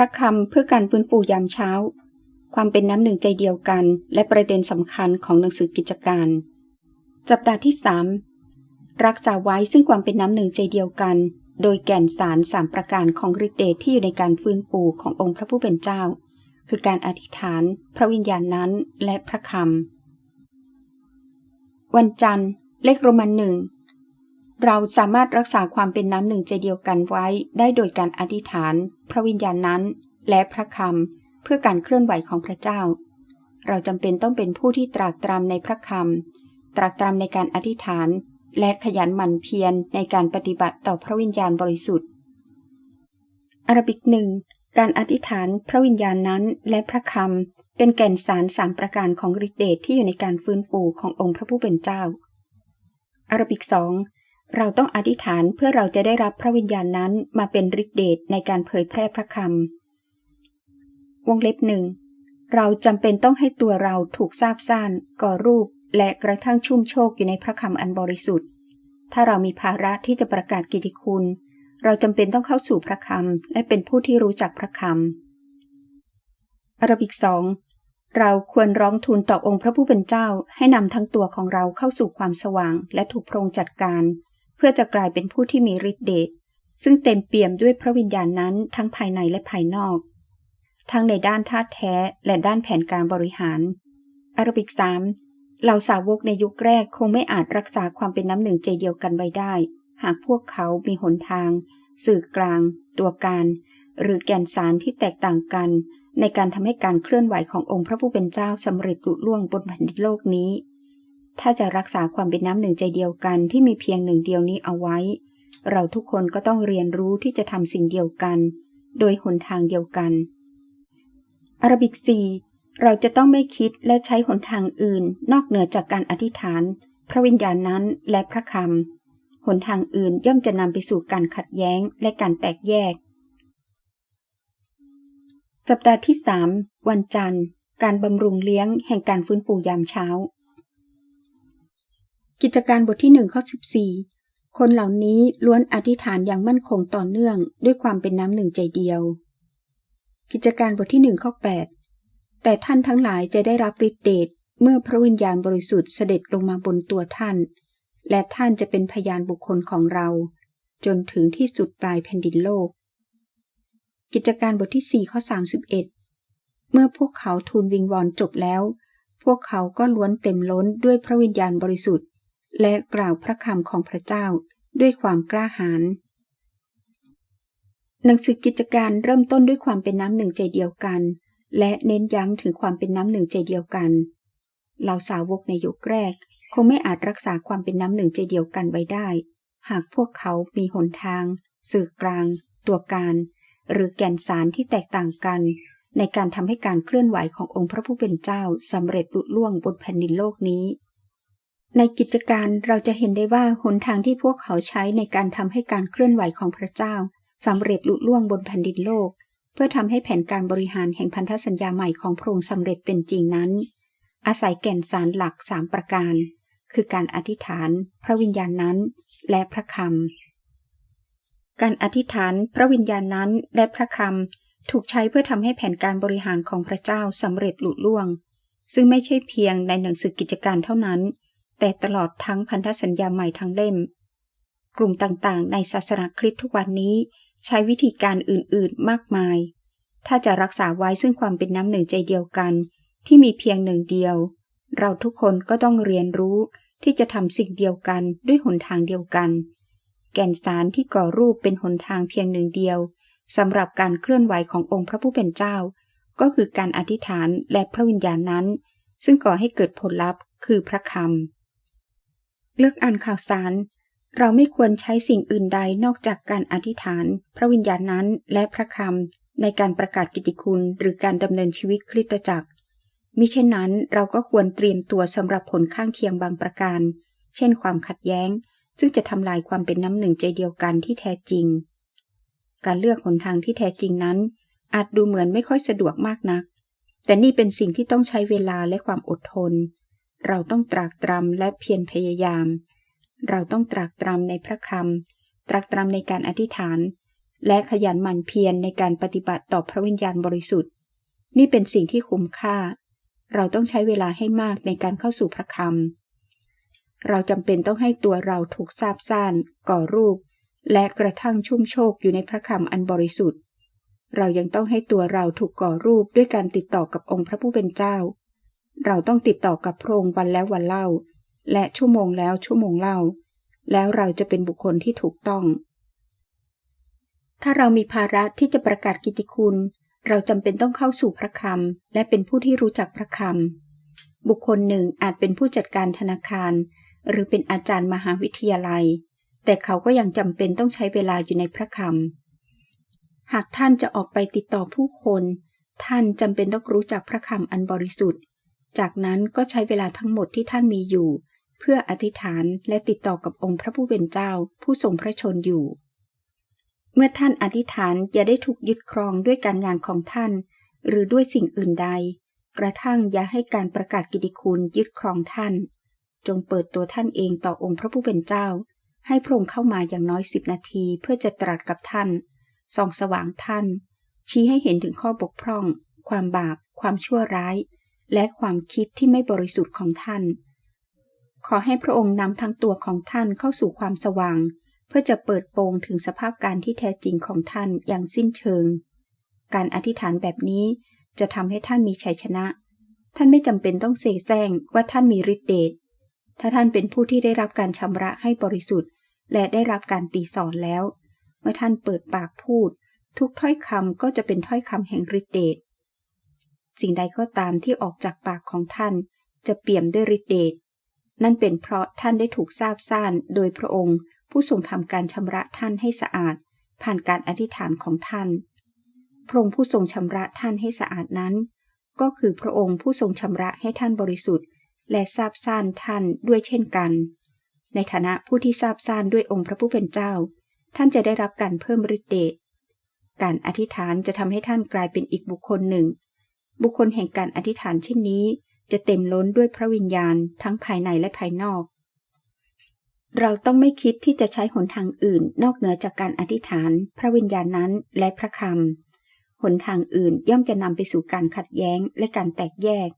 พระคำเพื่อการฟื้นฟูยามเช้า ความเป็นน้ำหนึ่งใจเดียวกัน และประเด็นสำคัญของหนังสือกิจการจัปดาห์ที่สามรักษาไว้ซึ่งความเป็นน้ำหนึ่งใจเดียวกัน โดยแก่นสารสามประการของฤทธิเดชที่อยู่ในการฟื้นฟูขององค์พระผู้เป็นเจ้า คือการอธิษฐาน พระวิญญาณนั้น และพระคำวันจันทร์ เลขโรมันหนึ่ง เราสามารถรักษาความเป็นน้ำหนึ่งใจเดียวกันไว้ได้โดยการอธิษฐาน พระวิญญาณนั้น และพระคำเพื่อการเคลื่อนไหวของพระเจ้า เราจำเป็นต้องเป็นผู้ที่ตรากตรำในพระคำตรากตรำในการอธิษฐาน และขยันหมั่นเพียรในการปฏิบัติต่อพระวิญญาณบริสุทธิ์อารบิกหนึ่งการอธิษฐานพระวิญญาณนั้นและพระคำเป็นแก่นสารสามประการของฤทธิเดชที่อยู่ในการฟื้นฟูขององค์พระผู้เป็นเจ้าอารบิกสอง เราต้องอธิษฐานเพื่อเราจะได้รับพระวิญญาณนั้นมาเป็นฤทธิเดชในการเผยแพร่พระคำวงเล็บหนึ่งเราจำเป็นต้องให้ตัวเราถูกซาบซ่านก่อรูปและกระทั่งชุ่มโชคอยู่ในพระคำอันบริสุทธิ์ ถ้าเรามีภาระที่จะประกาศกิติคุณ เราจำเป็นต้องเข้าสู่พระคำและเป็นผู้ที่รู้จักพระคำอารบิกสองเราควรร้องทูลต่อองค์พระผู้เป็นเจ้าให้นำทั้งตัวของเราเข้าสู่ความสว่างและถูกพระองค์จัดการ เพื่อจะกลายเป็นผู้ที่มีฤทธิ์เดชซึ่งเต็มเปี่ยมด้วยพระวิญญาณนั้นทั้งภายในและภายนอก ทั้งในด้านธาแท้และด้านแผนการบริหารอารบิกสามเหล่าสาวกในยุคแรกคงไม่อาจรักษาความเป็นน้ำหนึ่งใจเดียวกันไว้ได้ หากพวกเขามีหนทาง สื่อกลาง ตัวการ หรือแกนสารที่แตกต่างกัน ในการทำให้การเคลื่อนไหวขององค์พระผู้เป็นเจ้าสำเร็จลุล่วงบนแผ่นดินโลกนี้ ถ้าจะรักษาความเป็นน้ำหนึ่งใจเดียวกันที่มีเพียงหนึ่งเดียวนี้เอาไว้ เราทุกคนก็ต้องเรียนรู้ที่จะทำสิ่งเดียวกัน โดยหนทางเดียวกันอารบิกซีเราจะต้องไม่คิดและใช้หนทางอื่น นอกเหนือจากการอธิษฐาน พระวิญญาณนั้นและพระคำหนทางอื่นย่อมจะนำไปสู่การขัดแย้งและการแตกแยก สัปดาห์ที่สามวันจันทร์ การบำรุงเลี้ยงแห่งการฟื้นฟูยามเช้า กิจการบทที่หนึ่งข้อสิบสี่คนเหล่านี้ล้วนอธิษฐานอย่างมั่นคงต่อเนื่องด้วยความเป็นน้ำหนึ่งใจเดียว กิจการบทที่หนึ่งข้อแปดแต่ท่านทั้งหลายจะได้รับฤทธิเดชเมื่อพระวิญญาณบริสุทธิ์เสด็จลงมาบนตัวท่าน และท่านจะเป็นพยานบุคคลของเรา จนถึงที่สุดปลายแผ่นดินโลก กิจการบทที่สี่ข้อสามสิบเอ็ดเมื่อพวกเขาทูลวิงวอนจบแล้ว พวกเขาก็ล้วนเต็มล้นด้วยพระวิญญาณบริสุทธิ์ และกล่าวพระคำของพระเจ้าด้วยความกล้าหาญหนังสือกิจการเริ่มต้นด้วยความเป็นน้ำหนึ่งใจเดียวกัน และเน้นย้ำถึงความเป็นน้ำหนึ่งใจเดียวกันเหล่าสาวกในยุคแรก คงไม่อาจรักษาความเป็นน้ำหนึ่งใจเดียวกันไว้ได้ หากพวกเขามีหนทาง สื่อกลาง ตัวการ หรือแก่นสารที่แตกต่างกัน ในการทำให้การเคลื่อนไหวขององค์พระผู้เป็นเจ้าสำเร็จลุล่วงบนแผ่นดินโลกนี้ ในกิจการเราจะเห็นได้ว่าหนทางที่พวกเขาใช้ในการทำให้การเคลื่อนไหวของพระเจ้าสำเร็จลุล่วงบนแผ่นดินโลก เพื่อทำให้แผนการบริหารแห่งพันธสัญญาใหม่ของพระองค์สำเร็จเป็นจริงนั้น อาศัยแก่นสารหลักสามประการ คือการอธิษฐาน พระวิญญาณนั้น และพระคำการอธิษฐานพระวิญญาณนั้นและพระคำถูกใช้เพื่อทำให้แผนการบริหารของพระเจ้าสำเร็จลุล่วง ซึ่งไม่ใช่เพียงในหนังสือกิจการเท่านั้น แต่ตลอดทั้งพันธสัญญาใหม่ทั้งเล่ม กลุ่มต่างๆ ในศาสนาคริสต์ทุกวันนี้ใช้วิธีการอื่นๆมากมาย ถ้าจะรักษาไว้ซึ่งความเป็นน้ำหนึ่งใจเดียวกัน ที่มีเพียงหนึ่งเดียว เราทุกคนก็ต้องเรียนรู้ที่จะทำสิ่งเดียวกันด้วยหนทางเดียวกัน แก่นสารที่ก่อรูปเป็นหนทางเพียงหนึ่งเดียวสำหรับการเคลื่อนไหวขององค์พระผู้เป็นเจ้า ก็คือการอธิษฐานและพระวิญญาณนั้น ซึ่งก่อให้เกิดผลลัพธ์คือพระคำ เลือกอ่านข่าวสาร เราไม่ควรใช้สิ่งอื่นใดนอกจากการอธิษฐาน พระวิญญาณนั้นและพระคำในการประกาศกิติคุณหรือการดำเนินชีวิตคริสตจักรมิเช่นนั้นเราก็ควรเตรียมตัวสำหรับผลข้างเคียงบางประการ เช่นความขัดแย้ง ซึ่งจะทำลายความเป็นน้ำหนึ่งใจเดียวกันที่แท้จริง การเลือกหนทางที่แท้จริงนั้น อาจดูเหมือนไม่ค่อยสะดวกมากนัก แต่นี่เป็นสิ่งที่ต้องใช้เวลาและความอดทน เราต้องตรากตรำและเพียรพยายาม เราต้องตรากตรำในพระคำตรากตรำในการอธิษฐาน และขยันหมั่นเพียรในการปฏิบัติต่อพระวิญญาณบริสุทธิ์ นี่เป็นสิ่งที่คุ้มค่า เราต้องใช้เวลาให้มากในการเข้าสู่พระคำเราจำเป็นต้องให้ตัวเราถูกซาบซ่าน ก่อรูป และกระทั่งชุ่มโชคอยู่ในพระคำอันบริสุทธิ์ เรายังต้องให้ตัวเราถูกก่อรูปด้วยการติดต่อกับองค์พระผู้เป็นเจ้า เราต้องติดต่อกับพระองค์วันแล้ววันเล่า และชั่วโมงแล้วชั่วโมงเล่า แล้วเราจะเป็นบุคคลที่ถูกต้อง ถ้าเรามีภาระที่จะประกาศกิติคุณ เราจำเป็นต้องเข้าสู่พระคำและเป็นผู้ที่รู้จักพระคำบุคคลหนึ่งอาจเป็นผู้จัดการธนาคาร หรือเป็นอาจารย์มหาวิทยาลัย แต่เขาก็ยังจำเป็นต้องใช้เวลาอยู่ในพระคำหากท่านจะออกไปติดต่อผู้คนท่านจำเป็นต้องรู้จักพระคำอันบริสุทธิ์ จากนั้นก็ใช้เวลาทั้งหมดที่ท่านมีอยู่ เพื่ออธิษฐานและติดต่อกับองค์พระผู้เป็นเจ้าผู้ทรงพระชนอยู่ เมื่อท่านอธิษฐานอย่าได้ถูกยึดครองด้วยการงานของท่าน หรือด้วยสิ่งอื่นใด กระทั่งอย่าให้การประกาศกิติคุณยึดครองท่าน จงเปิดตัวท่านเองต่อองค์พระผู้เป็นเจ้า ให้พระองค์เข้ามาอย่างน้อยสิบนาทีเพื่อจะตรัสกับท่านส่องสว่างท่าน ชี้ให้เห็นถึงข้อบกพร่อง ความบาป ความชั่วร้าย และความคิดที่ไม่บริสุทธิ์ของท่าน ขอให้พระองค์นำทั้งตัวของท่านเข้าสู่ความสว่าง เพื่อจะเปิดโปงถึงสภาพการที่แท้จริงของท่านอย่างสิ้นเชิง การอธิษฐานแบบนี้จะทำให้ท่านมีชัยชนะ ท่านไม่จำเป็นต้องเสแสร้งว่าท่านมีฤทธิเดช ถ้าท่านเป็นผู้ที่ได้รับการชำระให้บริสุทธิ์ และได้รับการตีสอนแล้ว เมื่อท่านเปิดปากพูด ทุกถ้อยคำก็จะเป็นถ้อยคำแห่งฤทธิเดช สิ่งใดก็ตามที่ออกจากปากของท่าน จะเปี่ยมด้วยฤทธิเดชนั่นเป็นเพราะท่านได้ถูกทราบซ่านโดยพระองค์ ผู้ทรงทำการชำระท่านให้สะอาด ผ่านการอธิษฐานของท่าน พระองค์ผู้ทรงชำระท่านให้สะอาดนั้น ก็คือพระองค์ผู้ทรงชำระให้ท่านบริสุทธิ์ และทราบซ่านท่านด้วยเช่นกัน ในฐานะผู้ที่ทราบซ่านด้วยองค์พระผู้เป็นเจ้า ท่านจะได้รับการเพิ่มฤทธิ์เดชการอธิษฐานจะทำให้ท่านกลายเป็นอีกบุคคลหนึ่ง บุคคลแห่งการอธิษฐานเช่นนี้ จะเต็มล้นด้วยพระวิญญาณทั้งภายในและภายนอก เราต้องไม่คิดที่จะใช้หนทางอื่น นอกเหนือจากการอธิษฐาน พระวิญญาณนั้นและพระคำหนทางอื่นย่อมจะนำไปสู่การขัดแย้งและการแตกแยก